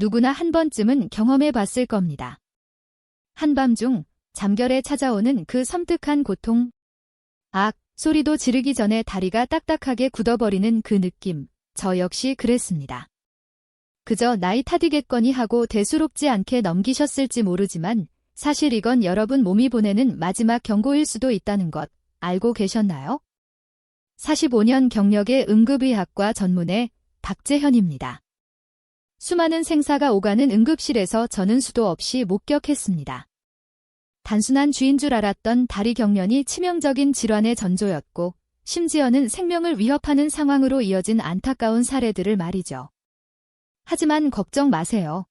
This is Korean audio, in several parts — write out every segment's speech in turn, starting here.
누구나 한 번쯤은 경험해 봤을 겁니다. 한밤중 잠결에 찾아오는 그 섬뜩한 고통. 악, 소리도 지르기 전에 다리가 딱딱하게 굳어버리는 그 느낌. 저 역시 그랬습니다. 그저 나이 탓이겠거니 하고 대수롭지 않게 넘기셨을지 모르지만 사실 이건 여러분 몸이 보내는 마지막 경고일 수도 있다는 것 알고 계셨나요? 45년 경력의 응급의학과 전문의 박재현입니다. 수많은 생사가 오가는 응급실에서 저는 수도 없이 목격했습니다. 단순한 주인 줄 알았던 다리 경련이 치명적인 질환의 전조였고 심지어는 생명을 위협하는 상황으로 이어진 안타까운 사례들을 말이죠. 하지만 걱정 마세요.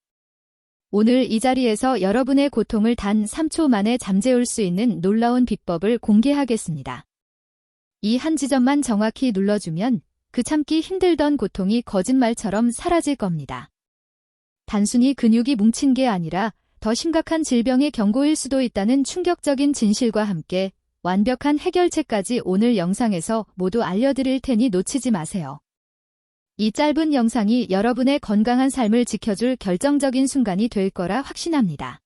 오늘 이 자리에서 여러분의 고통을 단 3초 만에 잠재울 수 있는 놀라운 비법을 공개하겠습니다. 이 한 지점만 정확히 눌러주면 그 참기 힘들던 고통이 거짓말처럼 사라질 겁니다. 단순히 근육이 뭉친 게 아니라 더 심각한 질병의 경고일 수도 있다는 충격적인 진실과 함께 완벽한 해결책까지 오늘 영상에서 모두 알려드릴 테니 놓치지 마세요. 이 짧은 영상이 여러분의 건강한 삶을 지켜줄 결정적인 순간이 될 거라 확신합니다.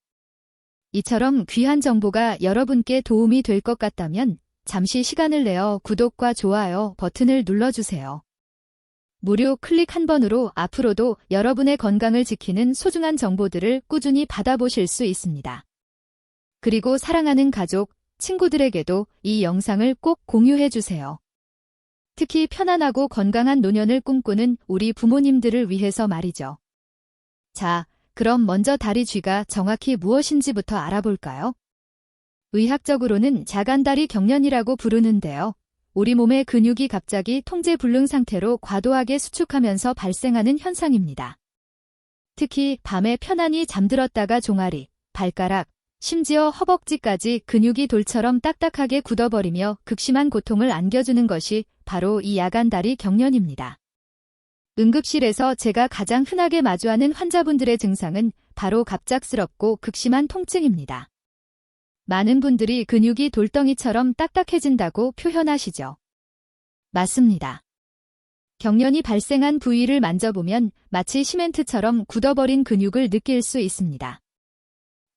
이처럼 귀한 정보가 여러분께 도움이 될 것 같다면 잠시 시간을 내어 구독과 좋아요 버튼을 눌러주세요. 무료 클릭 한 번으로 앞으로도 여러분의 건강을 지키는 소중한 정보들을 꾸준히 받아보실 수 있습니다. 그리고 사랑하는 가족, 친구들에게도 이 영상을 꼭 공유해 주세요. 특히 편안하고 건강한 노년을 꿈꾸는 우리 부모님들을 위해서 말이죠. 자, 그럼 먼저 다리 쥐가 정확히 무엇인지부터 알아볼까요? 의학적으로는 자간다리 경련이라고 부르는데요. 우리 몸의 근육이 갑자기 통제 불능 상태로 과도하게 수축하면서 발생하는 현상입니다. 특히 밤에 편안히 잠들었다가 종아리, 발가락, 심지어 허벅지까지 근육이 돌처럼 딱딱하게 굳어버리며 극심한 고통을 안겨주는 것이 바로 이 야간다리 경련입니다. 응급실에서 제가 가장 흔하게 마주하는 환자분들의 증상은 바로 갑작스럽고 극심한 통증입니다. 많은 분들이 근육이 돌덩이처럼 딱딱해진다고 표현하시죠. 맞습니다. 경련이 발생한 부위를 만져보면 마치 시멘트처럼 굳어버린 근육을 느낄 수 있습니다.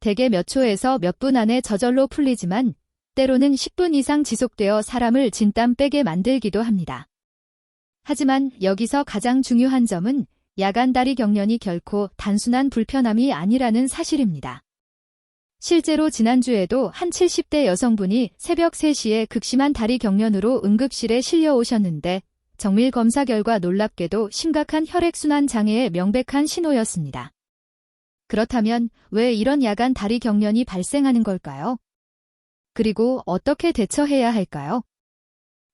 대개 몇 초에서 몇 분 안에 저절로 풀리지만 때로는 10분 이상 지속되어 사람을 진땀 빼게 만들기도 합니다. 하지만 여기서 가장 중요한 점은 야간 다리 경련이 결코 단순한 불편함이 아니라는 사실입니다. 실제로 지난주에도 한 70대 여성분이 새벽 3시에 극심한 다리 경련으로 응급실에 실려 오셨는데 정밀 검사 결과 놀랍게도 심각한 혈액순환 장애의 명백한 신호였습니다. 그렇다면 왜 이런 야간 다리 경련이 발생하는 걸까요? 그리고 어떻게 대처해야 할까요?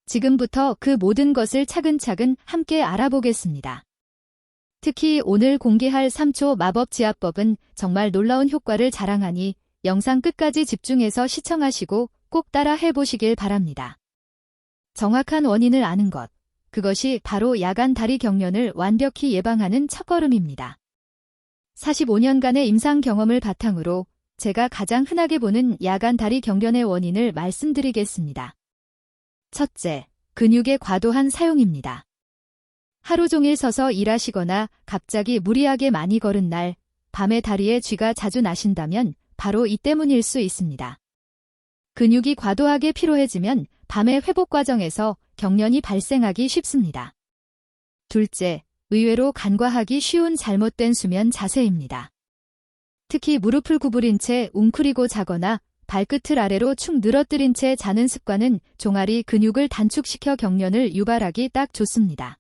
지금부터 그 모든 것을 차근차근 함께 알아보겠습니다. 특히 오늘 공개할 3초 마법 지압법은 정말 놀라운 효과를 자랑하니 영상 끝까지 집중해서 시청하시고 꼭 따라 해보시길 바랍니다. 정확한 원인을 아는 것. 그것이 바로 야간 다리 경련을 완벽히 예방하는 첫걸음입니다. 45년간의 임상 경험을 바탕으로 제가 가장 흔하게 보는 야간 다리 경련의 원인을 말씀드리겠습니다. 첫째, 근육의 과도한 사용입니다. 하루 종일 서서 일하시거나 갑자기 무리하게 많이 걸은 날, 밤에 다리에 쥐가 자주 나신다면 바로 이 때문일 수 있습니다. 근육이 과도하게 피로해지면 밤의 회복 과정에서 경련이 발생하기 쉽습니다. 둘째, 의외로 간과하기 쉬운 잘못된 수면 자세입니다. 특히 무릎을 구부린 채 웅크리고 자거나 발끝을 아래로 축 늘어뜨린 채 자는 습관은 종아리 근육을 단축시켜 경련을 유발하기 딱 좋습니다.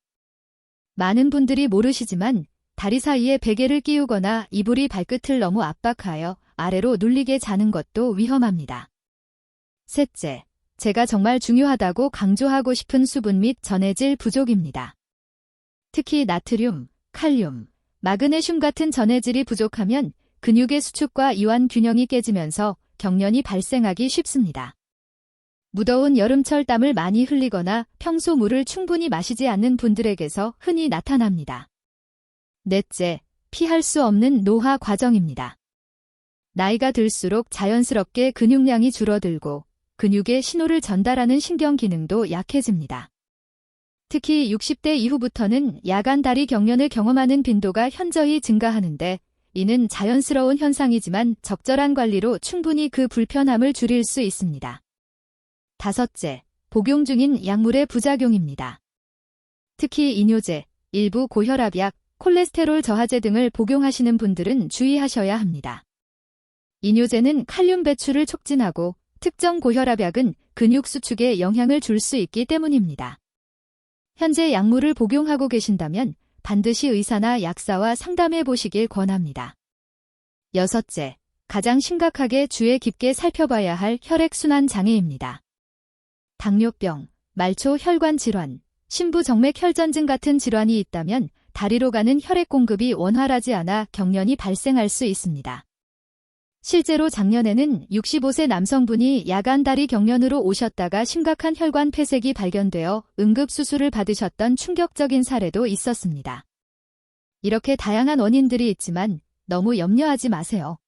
많은 분들이 모르시지만 다리 사이에 베개를 끼우거나 이불이 발끝을 너무 압박하여 아래로 눌리게 자는 것도 위험합니다. 셋째, 제가 정말 중요하다고 강조하고 싶은 수분 및 전해질 부족입니다. 특히 나트륨, 칼륨, 마그네슘 같은 전해질이 부족하면 근육의 수축과 이완 균형이 깨지면서 경련이 발생하기 쉽습니다. 무더운 여름철 땀을 많이 흘리거나 평소 물을 충분히 마시지 않는 분들에게서 흔히 나타납니다. 넷째, 피할 수 없는 노화 과정입니다. 나이가 들수록 자연스럽게 근육량이 줄어들고 근육의 신호를 전달하는 신경 기능도 약해집니다. 특히 60대 이후부터는 야간 다리 경련을 경험하는 빈도가 현저히 증가하는데 이는 자연스러운 현상이지만 적절한 관리로 충분히 그 불편함을 줄일 수 있습니다. 다섯째, 복용 중인 약물의 부작용입니다. 특히 이뇨제, 일부 고혈압약, 콜레스테롤 저하제 등을 복용하시는 분들은 주의하셔야 합니다. 이뇨제는 칼륨 배출을 촉진하고 특정 고혈압약은 근육 수축에 영향을 줄 수 있기 때문입니다. 현재 약물을 복용하고 계신다면 반드시 의사나 약사와 상담해 보시길 권합니다. 여섯째, 가장 심각하게 주의 깊게 살펴봐야 할 혈액순환 장애입니다. 당뇨병, 말초 혈관 질환, 심부정맥 혈전증 같은 질환이 있다면 다리로 가는 혈액 공급이 원활하지 않아 경련이 발생할 수 있습니다. 실제로 작년에는 65세 남성분이 야간 다리 경련으로 오셨다가 심각한 혈관 폐색이 발견되어 응급수술을 받으셨던 충격적인 사례도 있었습니다. 이렇게 다양한 원인들이 있지만 너무 염려하지 마세요.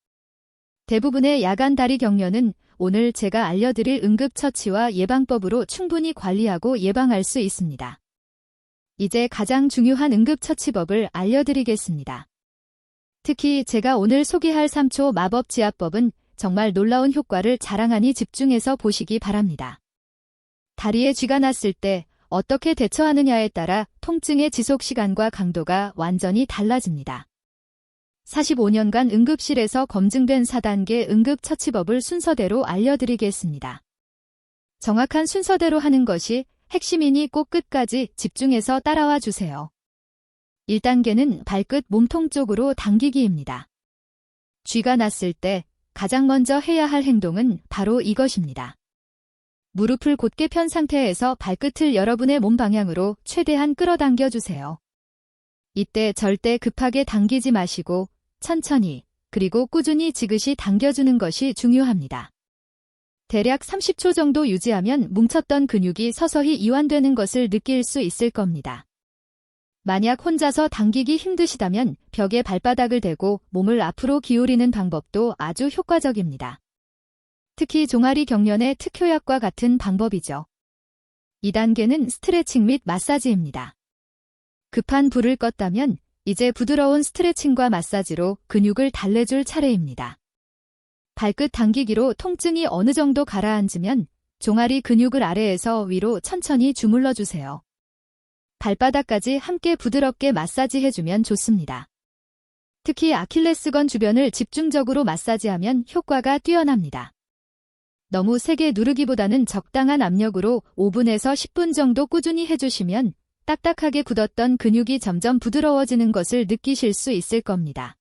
대부분의 야간 다리 경련은 오늘 제가 알려드릴 응급처치와 예방법으로 충분히 관리하고 예방할 수 있습니다. 이제 가장 중요한 응급처치법을 알려드리겠습니다. 특히 제가 오늘 소개할 3초 마법 지압법은 정말 놀라운 효과를 자랑하니 집중해서 보시기 바랍니다. 다리에 쥐가 났을 때 어떻게 대처하느냐에 따라 통증의 지속 시간과 강도가 완전히 달라집니다. 45년간 응급실에서 검증된 4단계 응급처치법을 순서대로 알려드리겠습니다. 정확한 순서대로 하는 것이 핵심이니 꼭 끝까지 집중해서 따라와 주세요. 1단계는 발끝 몸통 쪽으로 당기기입니다. 쥐가 났을 때 가장 먼저 해야 할 행동은 바로 이것입니다. 무릎을 곧게 편 상태에서 발끝을 여러분의 몸 방향으로 최대한 끌어당겨 주세요. 이때 절대 급하게 당기지 마시고 천천히 그리고 꾸준히 지그시 당겨주는 것이 중요합니다. 대략 30초 정도 유지하면 뭉쳤던 근육이 서서히 이완되는 것을 느낄 수 있을 겁니다. 만약 혼자서 당기기 힘드시다면 벽에 발바닥을 대고 몸을 앞으로 기울이는 방법도 아주 효과적입니다. 특히 종아리 경련의 특효약과 같은 방법이죠. 2단계는 스트레칭 및 마사지입니다. 급한 불을 껐다면 이제 부드러운 스트레칭과 마사지로 근육을 달래줄 차례입니다. 발끝 당기기로 통증이 어느 정도 가라앉으면 종아리 근육을 아래에서 위로 천천히 주물러 주세요. 발바닥까지 함께 부드럽게 마사지해주면 좋습니다. 특히 아킬레스건 주변을 집중적으로 마사지하면 효과가 뛰어납니다. 너무 세게 누르기보다는 적당한 압력으로 5분에서 10분 정도 꾸준히 해주시면 딱딱하게 굳었던 근육이 점점 부드러워지는 것을 느끼실 수 있을 겁니다.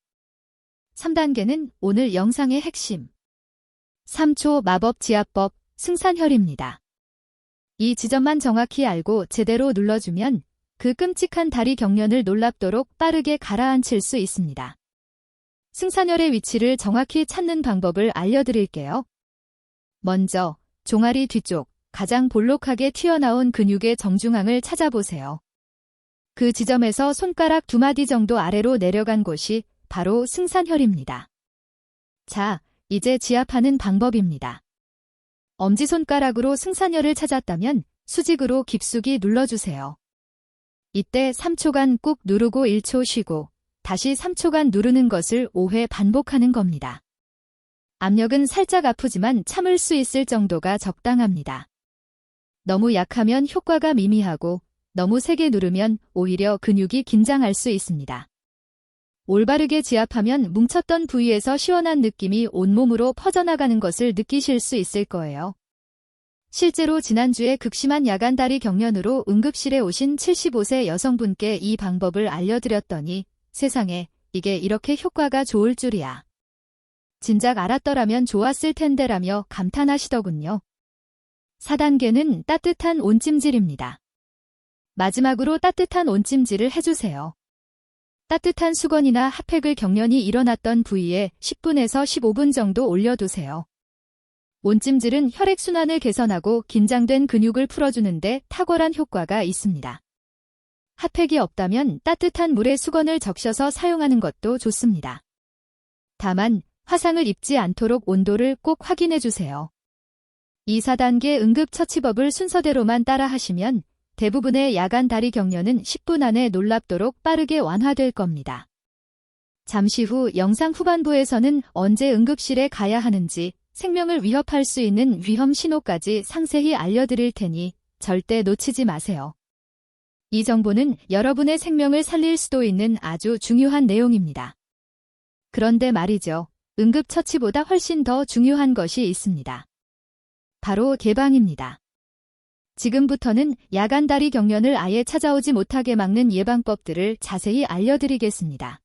3단계는 오늘 영상의 핵심. 3초 마법 지압법 승산혈입니다. 이 지점만 정확히 알고 제대로 눌러주면 그 끔찍한 다리 경련을 놀랍도록 빠르게 가라앉힐 수 있습니다. 승산혈의 위치를 정확히 찾는 방법을 알려드릴게요. 먼저 종아리 뒤쪽 가장 볼록하게 튀어나온 근육의 정중앙을 찾아보세요. 그 지점에서 손가락 두 마디 정도 아래로 내려간 곳이 바로 승산혈입니다. 자, 이제 지압하는 방법입니다. 엄지손가락으로 승산혈을 찾았다면 수직으로 깊숙이 눌러주세요. 이때 3초간 꾹 누르고 1초 쉬고 다시 3초간 누르는 것을 5회 반복하는 겁니다. 압력은 살짝 아프지만 참을 수 있을 정도가 적당합니다. 너무 약하면 효과가 미미하고 너무 세게 누르면 오히려 근육이 긴장할 수 있습니다. 올바르게 지압하면 뭉쳤던 부위에서 시원한 느낌이 온몸으로 퍼져나가는 것을 느끼실 수 있을 거예요. 실제로 지난주에 극심한 야간 다리 경련으로 응급실에 오신 75세 여성분께 이 방법을 알려드렸더니 세상에 이게 이렇게 효과가 좋을 줄이야. 진작 알았더라면 좋았을 텐데라며 감탄하시더군요. 4단계는 따뜻한 온찜질입니다. 마지막으로 따뜻한 온찜질을 해주세요. 따뜻한 수건이나 핫팩을 경련이 일어났던 부위에 10분에서 15분 정도 올려두세요. 온찜질은 혈액순환을 개선하고 긴장된 근육을 풀어주는데 탁월한 효과가 있습니다. 핫팩이 없다면 따뜻한 물에 수건을 적셔서 사용하는 것도 좋습니다. 다만 화상을 입지 않도록 온도를 꼭 확인해 주세요. 이 4단계 응급처치법을 순서대로만 따라 하시면 대부분의 야간 다리 경련은 10분 안에 놀랍도록 빠르게 완화될 겁니다. 잠시 후 영상 후반부에서는 언제 응급실에 가야 하는지 생명을 위협할 수 있는 위험 신호까지 상세히 알려드릴 테니 절대 놓치지 마세요. 이 정보는 여러분의 생명을 살릴 수도 있는 아주 중요한 내용입니다. 그런데 말이죠. 응급처치보다 훨씬 더 중요한 것이 있습니다. 바로 개방입니다. 지금부터는 야간 다리 경련을 아예 찾아오지 못하게 막는 예방법들을 자세히 알려드리겠습니다.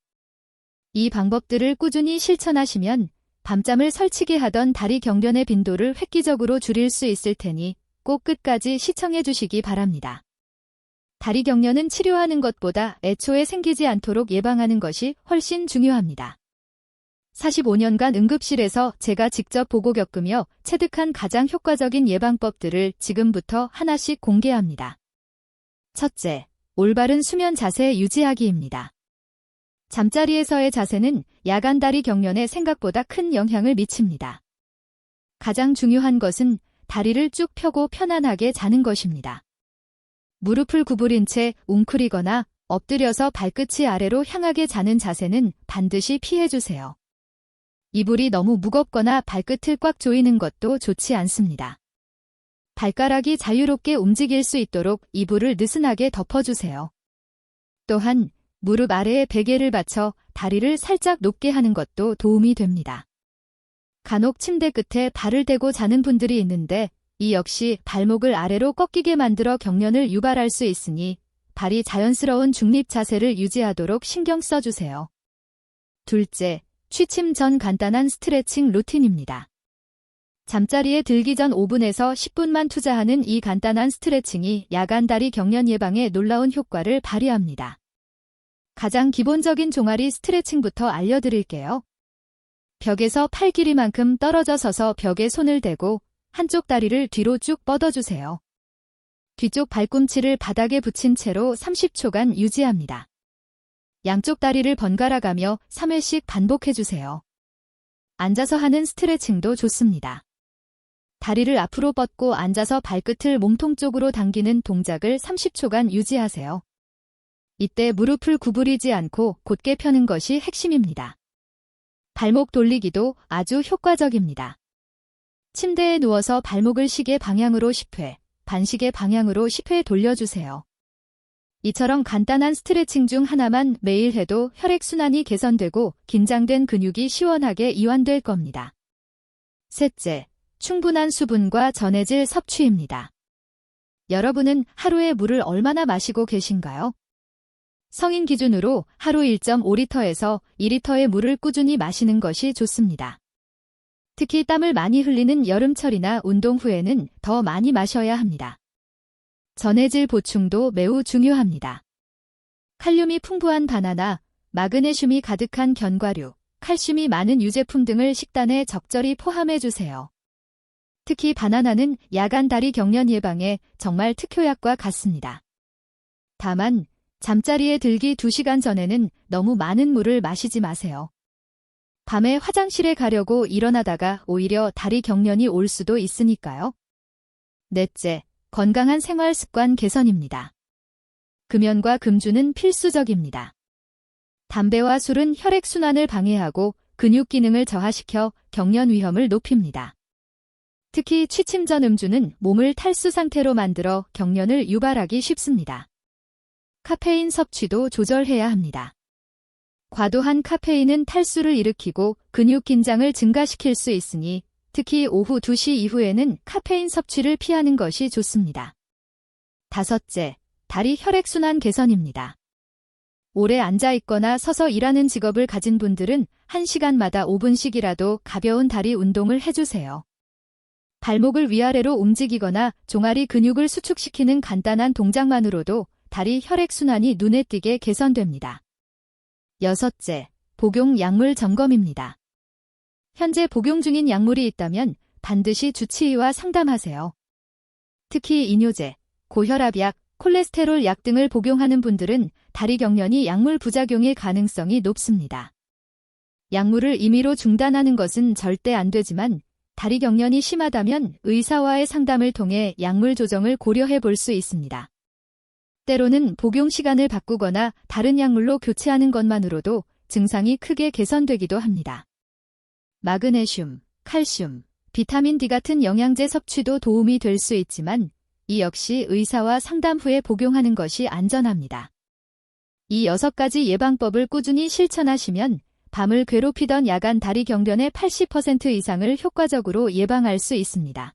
이 방법들을 꾸준히 실천하시면 밤잠을 설치게 하던 다리 경련의 빈도를 획기적으로 줄일 수 있을 테니 꼭 끝까지 시청해 주시기 바랍니다. 다리 경련은 치료하는 것보다 애초에 생기지 않도록 예방하는 것이 훨씬 중요합니다. 45년간 응급실에서 제가 직접 보고 겪으며 체득한 가장 효과적인 예방법들을 지금부터 하나씩 공개합니다. 첫째, 올바른 수면 자세 유지하기입니다. 잠자리에서의 자세는 야간 다리 경련에 생각보다 큰 영향을 미칩니다. 가장 중요한 것은 다리를 쭉 펴고 편안하게 자는 것입니다. 무릎을 구부린 채 웅크리거나 엎드려서 발끝이 아래로 향하게 자는 자세는 반드시 피해주세요. 이불이 너무 무겁거나 발끝을 꽉 조이는 것도 좋지 않습니다. 발가락이 자유롭게 움직일 수 있도록 이불을 느슨하게 덮어주세요. 또한 무릎 아래에 베개를 받쳐 다리를 살짝 높게 하는 것도 도움이 됩니다. 간혹 침대 끝에 발을 대고 자는 분들이 있는데 이 역시 발목을 아래로 꺾이게 만들어 경련을 유발할 수 있으니 발이 자연스러운 중립 자세를 유지하도록 신경 써주세요. 둘째, 취침 전 간단한 스트레칭 루틴입니다. 잠자리에 들기 전 5분에서 10분만 투자하는 이 간단한 스트레칭이 야간 다리 경련 예방에 놀라운 효과를 발휘합니다. 가장 기본적인 종아리 스트레칭부터 알려드릴게요. 벽에서 팔 길이만큼 떨어져 서서 벽에 손을 대고 한쪽 다리를 뒤로 쭉 뻗어주세요. 뒤쪽 발꿈치를 바닥에 붙인 채로 30초간 유지합니다. 양쪽 다리를 번갈아 가며 3회씩 반복해주세요. 앉아서 하는 스트레칭도 좋습니다. 다리를 앞으로 뻗고 앉아서 발끝을 몸통 쪽으로 당기는 동작을 30초간 유지하세요. 이때 무릎을 구부리지 않고 곧게 펴는 것이 핵심입니다. 발목 돌리기도 아주 효과적입니다. 침대에 누워서 발목을 시계 방향으로 10회, 반시계 방향으로 10회 돌려주세요. 이처럼 간단한 스트레칭 중 하나만 매일 해도 혈액순환이 개선되고 긴장된 근육이 시원하게 이완될 겁니다. 셋째, 충분한 수분과 전해질 섭취입니다. 여러분은 하루에 물을 얼마나 마시고 계신가요? 성인 기준으로 하루 1.5리터에서 2리터의 물을 꾸준히 마시는 것이 좋습니다. 특히 땀을 많이 흘리는 여름철이나 운동 후에는 더 많이 마셔야 합니다. 전해질 보충도 매우 중요합니다. 칼륨이 풍부한 바나나, 마그네슘이 가득한 견과류, 칼슘이 많은 유제품 등을 식단에 적절히 포함해 주세요. 특히 바나나는 야간 다리 경련 예방에 정말 특효약과 같습니다. 다만 잠자리에 들기 2시간 전에는 너무 많은 물을 마시지 마세요. 밤에 화장실에 가려고 일어나다가 오히려 다리 경련이 올 수도 있으니까요. 넷째, 건강한 생활 습관 개선입니다. 금연과 금주는 필수적입니다. 담배와 술은 혈액순환을 방해하고 근육 기능을 저하시켜 경련 위험을 높입니다. 특히 취침 전 음주는 몸을 탈수 상태로 만들어 경련을 유발하기 쉽습니다. 카페인 섭취도 조절해야 합니다. 과도한 카페인은 탈수를 일으키고 근육 긴장을 증가시킬 수 있으니 특히 오후 2시 이후에는 카페인 섭취를 피하는 것이 좋습니다. 다섯째, 다리 혈액순환 개선입니다. 오래 앉아 있거나 서서 일하는 직업을 가진 분들은 1시간마다 5분씩이라도 가벼운 다리 운동을 해주세요. 발목을 위아래로 움직이거나 종아리 근육을 수축시키는 간단한 동작만으로도 다리 혈액순환이 눈에 띄게 개선됩니다. 여섯째, 복용 약물 점검입니다. 현재 복용 중인 약물이 있다면 반드시 주치의와 상담하세요. 특히 이뇨제, 고혈압약, 콜레스테롤 약 등을 복용하는 분들은 다리 경련이 약물 부작용일 가능성이 높습니다. 약물을 임의로 중단하는 것은 절대 안 되지만 다리 경련이 심하다면 의사와의 상담을 통해 약물 조정을 고려해 볼 수 있습니다. 때로는 복용 시간을 바꾸거나 다른 약물로 교체하는 것만으로도 증상이 크게 개선되기도 합니다. 마그네슘, 칼슘, 비타민 D 같은 영양제 섭취도 도움이 될 수 있지만 이 역시 의사와 상담 후에 복용하는 것이 안전합니다. 이 여섯 가지 예방법을 꾸준히 실천하시면 밤을 괴롭히던 야간 다리 경련의 80% 이상을 효과적으로 예방할 수 있습니다.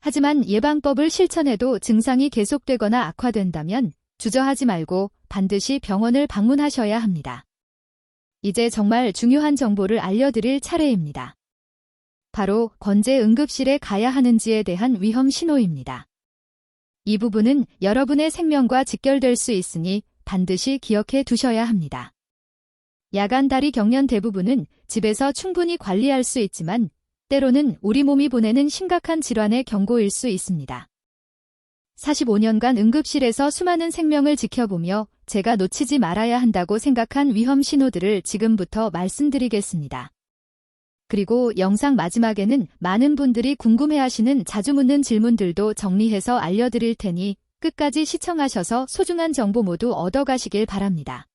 하지만 예방법을 실천해도 증상이 계속되거나 악화된다면 주저하지 말고 반드시 병원을 방문하셔야 합니다. 이제 정말 중요한 정보를 알려드릴 차례입니다. 바로 건재 응급실에 가야 하는지에 대한 위험 신호입니다. 이 부분은 여러분의 생명과 직결될 수 있으니 반드시 기억해 두셔야 합니다. 야간 다리 경련 대부분은 집에서 충분히 관리할 수 있지만 때로는 우리 몸이 보내는 심각한 질환의 경고일 수 있습니다. 45년간 응급실에서 수많은 생명을 지켜보며 제가 놓치지 말아야 한다고 생각한 위험 신호들을 지금부터 말씀드리겠습니다. 그리고 영상 마지막에는 많은 분들이 궁금해하시는 자주 묻는 질문들도 정리해서 알려드릴 테니 끝까지 시청하셔서 소중한 정보 모두 얻어가시길 바랍니다.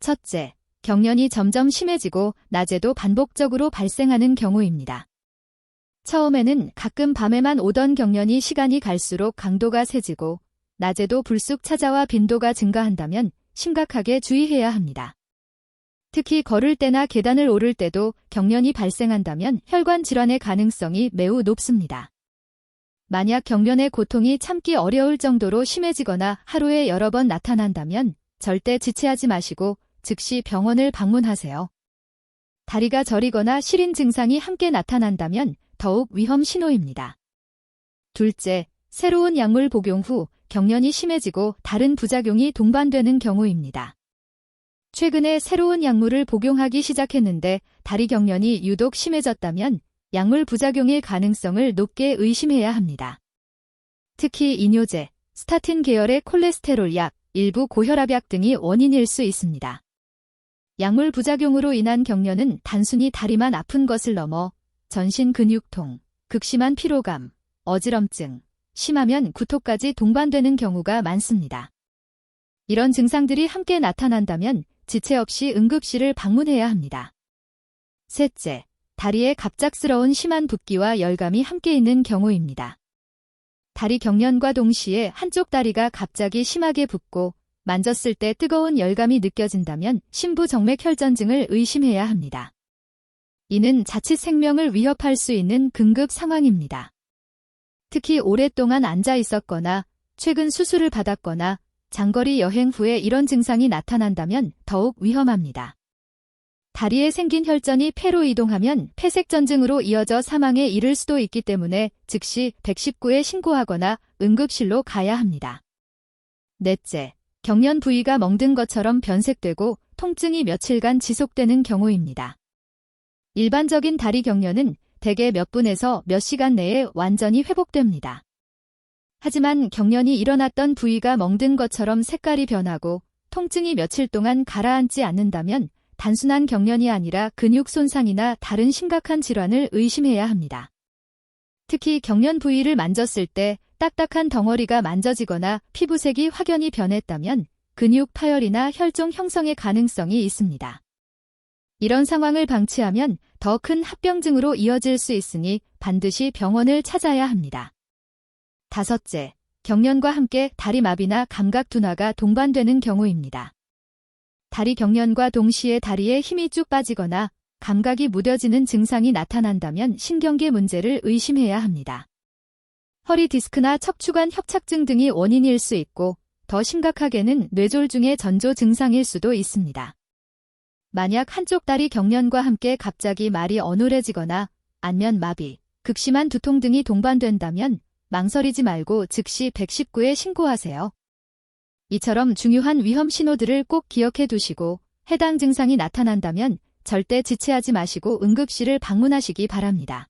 첫째, 경련이 점점 심해지고 낮에도 반복적으로 발생하는 경우입니다. 처음에는 가끔 밤에만 오던 경련이 시간이 갈수록 강도가 세지고 낮에도 불쑥 찾아와 빈도가 증가한다면 심각하게 주의해야 합니다. 특히 걸을 때나 계단을 오를 때도 경련이 발생한다면 혈관 질환의 가능성이 매우 높습니다. 만약 경련의 고통이 참기 어려울 정도로 심해지거나 하루에 여러 번 나타난다면 절대 지체하지 마시고 즉시 병원을 방문하세요. 다리가 저리거나 시린 증상이 함께 나타난다면 더욱 위험 신호입니다. 둘째, 새로운 약물 복용 후 경련이 심해지고 다른 부작용이 동반되는 경우입니다. 최근에 새로운 약물을 복용하기 시작했는데 다리 경련이 유독 심해졌다면 약물 부작용일 가능성을 높게 의심해야 합니다. 특히 이뇨제, 스타틴 계열의 콜레스테롤 약, 일부 고혈압약 등이 원인일 수 있습니다. 약물 부작용으로 인한 경련은 단순히 다리만 아픈 것을 넘어 전신 근육통, 극심한 피로감, 어지럼증, 심하면 구토까지 동반되는 경우가 많습니다. 이런 증상들이 함께 나타난다면 지체 없이 응급실을 방문해야 합니다. 셋째, 다리에 갑작스러운 심한 붓기와 열감이 함께 있는 경우입니다. 다리 경련과 동시에 한쪽 다리가 갑자기 심하게 붓고 만졌을 때 뜨거운 열감이 느껴진다면 심부정맥 혈전증을 의심해야 합니다. 이는 자칫 생명을 위협할 수 있는 긴급 상황입니다. 특히 오랫동안 앉아 있었거나 최근 수술을 받았거나 장거리 여행 후에 이런 증상이 나타난다면 더욱 위험합니다. 다리에 생긴 혈전이 폐로 이동하면 폐색전증으로 이어져 사망에 이를 수도 있기 때문에 즉시 119에 신고하거나 응급실로 가야 합니다. 넷째, 경련 부위가 멍든 것처럼 변색되고 통증이 며칠간 지속되는 경우입니다. 일반적인 다리 경련은 대개 몇 분에서 몇 시간 내에 완전히 회복됩니다. 하지만 경련이 일어났던 부위가 멍든 것처럼 색깔이 변하고 통증이 며칠 동안 가라앉지 않는다면 단순한 경련이 아니라 근육 손상이나 다른 심각한 질환을 의심해야 합니다. 특히 경련 부위를 만졌을 때 딱딱한 덩어리가 만져지거나 피부색이 확연히 변했다면 근육 파열이나 혈종 형성의 가능성이 있습니다. 이런 상황을 방치하면 더 큰 합병증으로 이어질 수 있으니 반드시 병원을 찾아야 합니다. 다섯째, 경련과 함께 다리 마비나 감각 둔화가 동반되는 경우입니다. 다리 경련과 동시에 다리에 힘이 쭉 빠지거나 감각이 무뎌지는 증상이 나타난다면 신경계 문제를 의심해야 합니다. 허리 디스크나 척추관 협착증 등이 원인일 수 있고 더 심각하게는 뇌졸중의 전조 증상일 수도 있습니다. 만약 한쪽 다리 경련과 함께 갑자기 말이 어눌해지거나 안면 마비, 극심한 두통 등이 동반된다면 망설이지 말고 즉시 119에 신고하세요. 이처럼 중요한 위험 신호들을 꼭 기억해 두시고 해당 증상이 나타난다면 절대 지체하지 마시고 응급실을 방문하시기 바랍니다.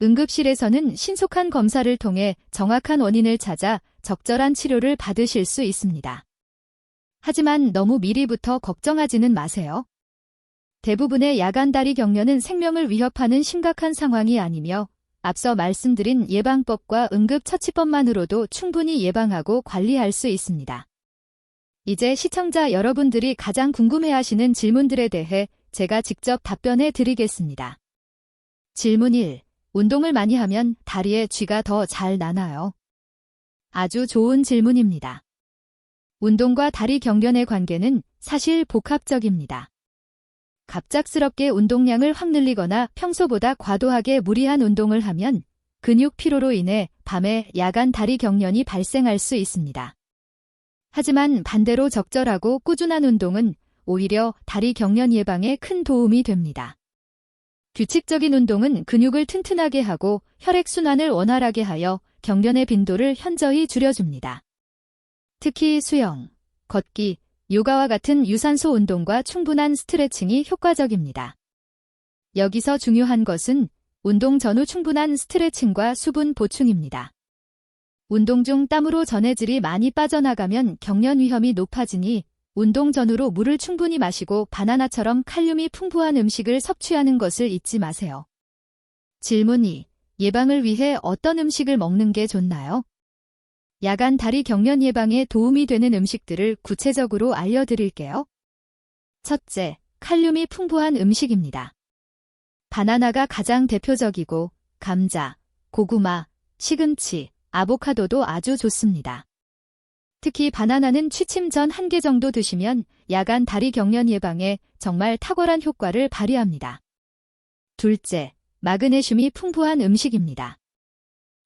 응급실에서는 신속한 검사를 통해 정확한 원인을 찾아 적절한 치료를 받으실 수 있습니다. 하지만 너무 미리부터 걱정하지는 마세요. 대부분의 야간 다리 경련은 생명을 위협하는 심각한 상황이 아니며 앞서 말씀드린 예방법과 응급처치법만으로도 충분히 예방하고 관리할 수 있습니다. 이제 시청자 여러분들이 가장 궁금해하시는 질문들에 대해 제가 직접 답변해 드리겠습니다. 질문 1. 운동을 많이 하면 다리에 쥐가 더 잘 나나요? 아주 좋은 질문입니다. 운동과 다리 경련의 관계는 사실 복합적입니다. 갑작스럽게 운동량을 확 늘리거나 평소보다 과도하게 무리한 운동을 하면 근육 피로로 인해 밤에 야간 다리 경련이 발생할 수 있습니다. 하지만 반대로 적절하고 꾸준한 운동은 오히려 다리 경련 예방에 큰 도움이 됩니다. 규칙적인 운동은 근육을 튼튼하게 하고 혈액순환을 원활하게 하여 경련의 빈도를 현저히 줄여줍니다. 특히 수영, 걷기, 요가와 같은 유산소 운동과 충분한 스트레칭이 효과적입니다. 여기서 중요한 것은 운동 전후 충분한 스트레칭과 수분 보충입니다. 운동 중 땀으로 전해질이 많이 빠져나가면 경련 위험이 높아지니 운동 전후로 물을 충분히 마시고 바나나처럼 칼륨이 풍부한 음식을 섭취하는 것을 잊지 마세요. 질문 2. 예방을 위해 어떤 음식을 먹는 게 좋나요? 야간 다리 경련 예방에 도움이 되는 음식들을 구체적으로 알려드릴게요. 첫째, 칼륨이 풍부한 음식입니다. 바나나가 가장 대표적이고 감자, 고구마, 시금치, 아보카도도 아주 좋습니다. 특히 바나나는 취침 전 한 개 정도 드시면 야간 다리 경련 예방에 정말 탁월한 효과를 발휘합니다. 둘째, 마그네슘이 풍부한 음식입니다.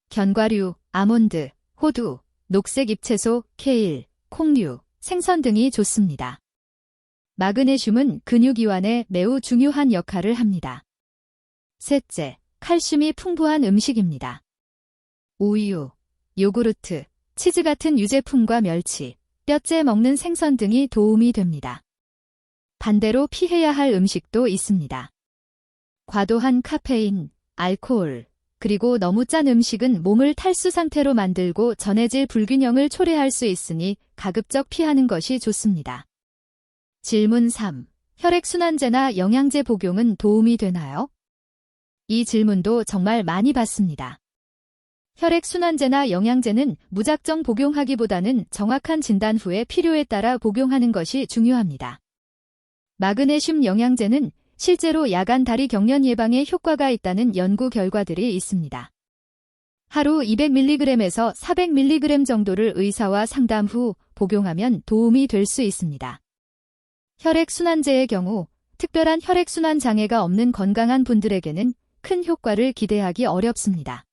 견과류, 아몬드, 호두, 녹색 잎채소, 케일, 콩류, 생선 등이 좋습니다. 마그네슘은 근육이완에 매우 중요한 역할을 합니다. 셋째, 칼슘이 풍부한 음식입니다. 우유, 요구르트, 치즈 같은 유제품과 멸치, 뼈째 먹는 생선 등이 도움이 됩니다. 반대로 피해야 할 음식도 있습니다. 과도한 카페인, 알코올, 그리고 너무 짠 음식은 몸을 탈수 상태로 만들고 전해질 불균형을 초래할 수 있으니 가급적 피하는 것이 좋습니다. 질문 3. 혈액순환제나 영양제 복용은 도움이 되나요? 이 질문도 정말 많이 받습니다. 혈액순환제나 영양제는 무작정 복용하기보다는 정확한 진단 후에 필요에 따라 복용하는 것이 중요합니다. 마그네슘 영양제는 실제로 야간 다리 경련 예방에 효과가 있다는 연구 결과들이 있습니다. 하루 200mg에서 400mg 정도를 의사와 상담 후 복용하면 도움이 될 수 있습니다. 혈액순환제의 경우 특별한 혈액순환 장애가 없는 건강한 분들에게는 큰 효과를 기대하기 어렵습니다.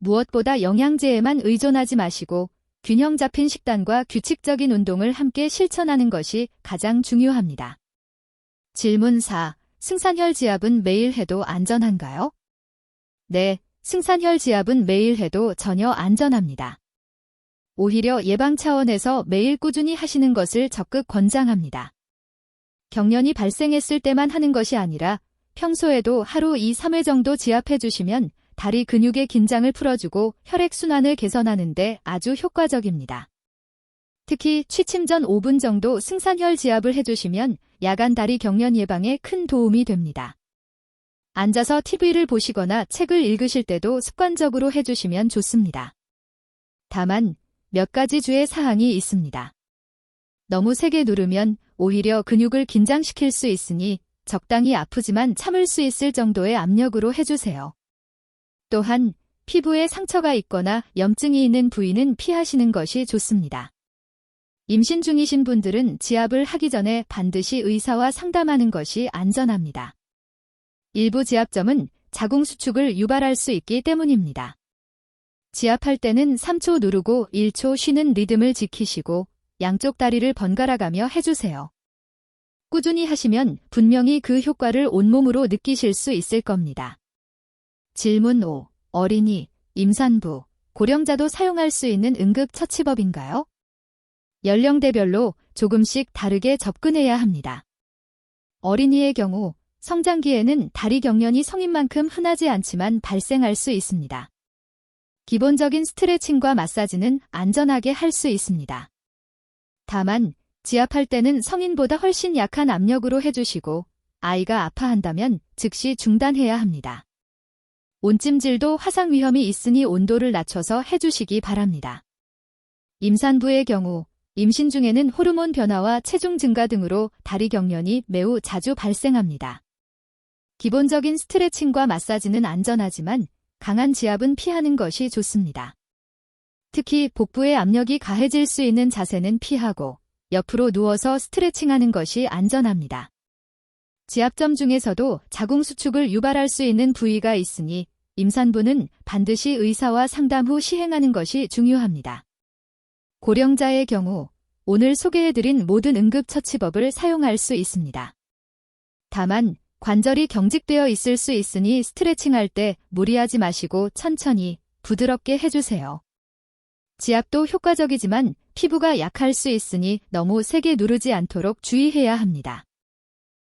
무엇보다 영양제에만 의존하지 마시고 균형 잡힌 식단과 규칙적인 운동을 함께 실천하는 것이 가장 중요합니다. 질문 4. 승산혈 지압은 매일 해도 안전한가요? 네, 승산혈 지압은 매일 해도 전혀 안전합니다. 오히려 예방 차원에서 매일 꾸준히 하시는 것을 적극 권장합니다. 경련이 발생했을 때만 하는 것이 아니라 평소에도 하루 2, 3회 정도 지압해 주시면 다리 근육의 긴장을 풀어주고 혈액순환을 개선하는데 아주 효과적입니다. 특히 취침 전 5분 정도 승산혈 지압을 해주시면 야간 다리 경련 예방에 큰 도움이 됩니다. 앉아서 TV를 보시거나 책을 읽으실 때도 습관적으로 해주시면 좋습니다. 다만 몇 가지 주의 사항이 있습니다. 너무 세게 누르면 오히려 근육을 긴장시킬 수 있으니 적당히 아프지만 참을 수 있을 정도의 압력으로 해주세요. 또한 피부에 상처가 있거나 염증이 있는 부위는 피하시는 것이 좋습니다. 임신 중이신 분들은 지압을 하기 전에 반드시 의사와 상담하는 것이 안전합니다. 일부 지압점은 자궁 수축을 유발할 수 있기 때문입니다. 지압할 때는 3초 누르고 1초 쉬는 리듬을 지키시고 양쪽 다리를 번갈아 가며 해주세요. 꾸준히 하시면 분명히 그 효과를 온몸으로 느끼실 수 있을 겁니다. 질문 5. 어린이, 임산부, 고령자도 사용할 수 있는 응급처치법인가요? 연령대별로 조금씩 다르게 접근해야 합니다. 어린이의 경우 성장기에는 다리 경련이 성인만큼 흔하지 않지만 발생할 수 있습니다. 기본적인 스트레칭과 마사지는 안전하게 할 수 있습니다. 다만 지압할 때는 성인보다 훨씬 약한 압력으로 해주시고 아이가 아파한다면 즉시 중단해야 합니다. 온찜질도 화상 위험이 있으니 온도를 낮춰서 해주시기 바랍니다. 임산부의 경우 임신 중에는 호르몬 변화와 체중 증가 등으로 다리 경련이 매우 자주 발생합니다. 기본적인 스트레칭과 마사지는 안전하지만 강한 지압은 피하는 것이 좋습니다. 특히 복부의 압력이 가해질 수 있는 자세는 피하고 옆으로 누워서 스트레칭하는 것이 안전합니다. 지압점 중에서도 자궁 수축을 유발할 수 있는 부위가 있으니 임산부는 반드시 의사와 상담 후 시행하는 것이 중요합니다. 고령자의 경우 오늘 소개해드린 모든 응급처치법을 사용할 수 있습니다. 다만 관절이 경직되어 있을 수 있으니 스트레칭할 때 무리하지 마시고 천천히 부드럽게 해주세요. 지압도 효과적이지만 피부가 약할 수 있으니 너무 세게 누르지 않도록 주의해야 합니다.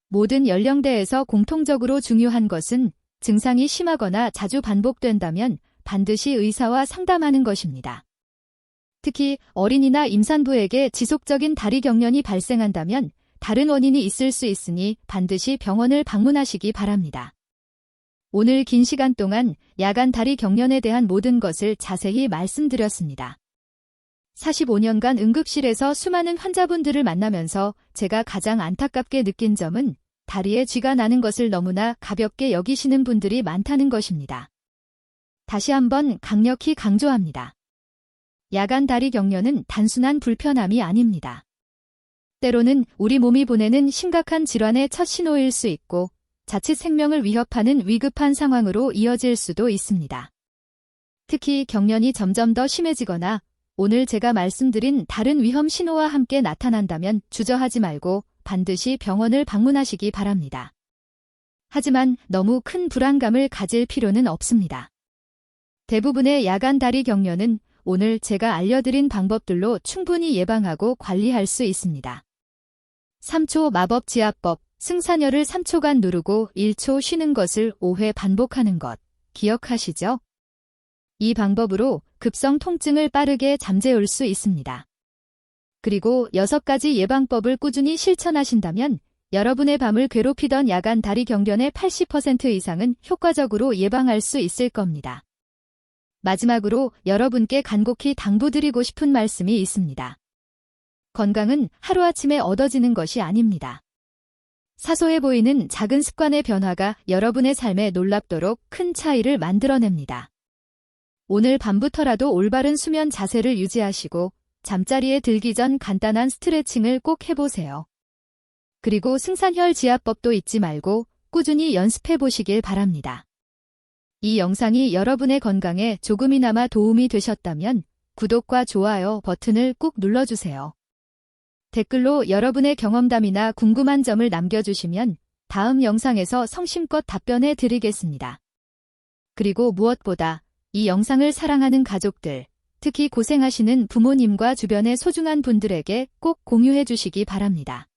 모든 연령대에서 공통적으로 중요한 것은 증상이 심하거나 자주 반복된다면 반드시 의사와 상담하는 것입니다. 특히 어린이나 임산부에게 지속적인 다리 경련이 발생한다면 다른 원인이 있을 수 있으니 반드시 병원을 방문하시기 바랍니다. 오늘 긴 시간 동안 야간 다리 경련에 대한 모든 것을 자세히 말씀드렸습니다. 45년간 응급실에서 수많은 환자분들을 만나면서 제가 가장 안타깝게 느낀 점은 다리에 쥐가 나는 것을 너무나 가볍게 여기시는 분들이 많다는 것입니다. 다시 한번 강력히 강조합니다. 야간 다리 경련은 단순한 불편함이 아닙니다. 때로는 우리 몸이 보내는 심각한 질환의 첫 신호일 수 있고 자칫 생명을 위협하는 위급한 상황으로 이어질 수도 있습니다. 특히 경련이 점점 더 심해지거나 오늘 제가 말씀드린 다른 위험 신호와 함께 나타난다면 주저하지 말고 반드시 병원을 방문하시기 바랍니다. 하지만 너무 큰 불안감을 가질 필요는 없습니다. 대부분의 야간 다리 경련은 오늘 제가 알려드린 방법들로 충분히 예방하고 관리할 수 있습니다. 3초 마법 지압법, 승산열을 3초간 누르고 1초 쉬는 것을 5회 반복하는 것, 기억하시죠? 이 방법으로 급성 통증을 빠르게 잠재울 수 있습니다. 그리고 6가지 예방법을 꾸준히 실천하신다면 여러분의 밤을 괴롭히던 야간 다리 경련의 80% 이상은 효과적으로 예방할 수 있을 겁니다. 마지막으로 여러분께 간곡히 당부드리고 싶은 말씀이 있습니다. 건강은 하루아침에 얻어지는 것이 아닙니다. 사소해 보이는 작은 습관의 변화가 여러분의 삶에 놀랍도록 큰 차이를 만들어냅니다. 오늘 밤부터라도 올바른 수면 자세를 유지하시고 잠자리에 들기 전 간단한 스트레칭을 꼭 해보세요. 그리고 승산혈 지압법도 잊지 말고 꾸준히 연습해 보시길 바랍니다. 이 영상이 여러분의 건강에 조금이나마 도움이 되셨다면 구독과 좋아요 버튼을 꾹 눌러주세요. 댓글로 여러분의 경험담이나 궁금한 점을 남겨주시면 다음 영상에서 성심껏 답변해 드리겠습니다. 그리고 무엇보다 이 영상을 사랑하는 가족들, 특히 고생하시는 부모님과 주변의 소중한 분들에게 꼭 공유해 주시기 바랍니다.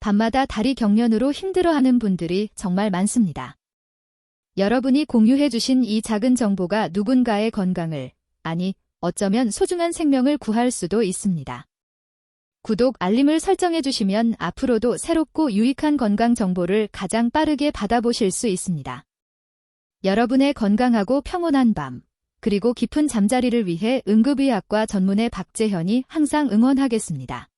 밤마다 다리 경련으로 힘들어하는 분들이 정말 많습니다. 여러분이 공유해 주신 이 작은 정보가 누군가의 건강을, 아니, 어쩌면 소중한 생명을 구할 수도 있습니다. 구독, 알림을 설정해 주시면 앞으로도 새롭고 유익한 건강 정보를 가장 빠르게 받아보실 수 있습니다. 여러분의 건강하고 평온한 밤, 그리고 깊은 잠자리를 위해 응급의학과 전문의 박재현이 항상 응원하겠습니다.